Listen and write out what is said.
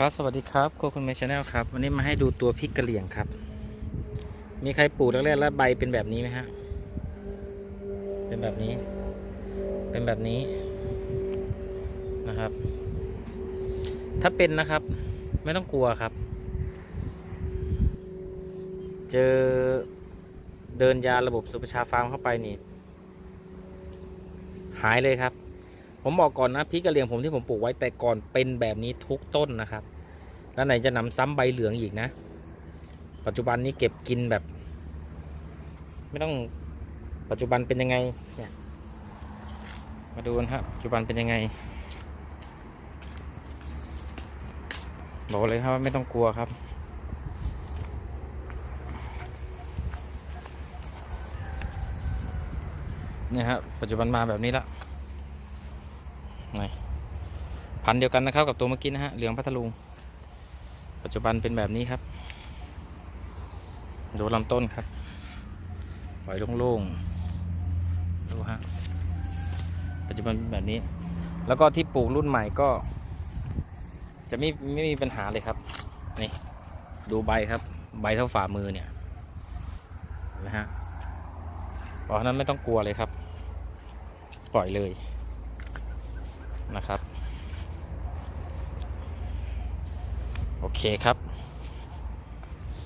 ครับสวัสดีครับโคคุณเมชแนลครับ วันนี้มาให้ดูตัวพริกกะเหรี่ยงครับ มีใครปลูกแรกๆแล้วใบเป็นแบบนี้ไหมฮะ เป็นแบบนี้ เป็นแบบนี้นะครับ ถ้าเป็นนะครับ ไม่ต้องกลัวครับ เจอเดินยาระบบสุประชาฟาร์มเข้าไปนี่ หายเลยครับ ผมบอกก่อนนะพริกกะเหรี่ยงผมที่ผมปลูกไว้แต่ก่อนเป็นแบบนี้ทุกต้นนะครับ แล้วไหนจะนำซ้ำใบเหลืองอีกนะ ปัจจุบันนี้เก็บกินแบบ ไม่ต้องปัจจุบันเป็นยังไงเนี่ยมาดูกันครับปัจจุบันเป็นยังไงบอกเลยครับว่าไม่ต้องกลัวครับ เนี่ยครับปัจจุบันมาแบบนี้ละ นี่พันเดียวกันนะครับกับตัวเมื่อกี้นะฮะเหลืองพัทลุง ปัจจุบันเป็นแบบนี้ครับ ดูลำต้นครับปล่อยโล่งๆดูฮะปัจจุบันเป็นแบบนี้ แล้วก็ที่ปลูกรุ่นใหม่ก็ จะไม่ไม่มีปัญหาเลยครับนี่ดูใบครับ ใบเท่าฝ่ามือเนี่ยนไหมฮะเพราะนั้นไม่ต้องกลัวเลยครับ ปล่อยเลย นะครับ โอเคครับ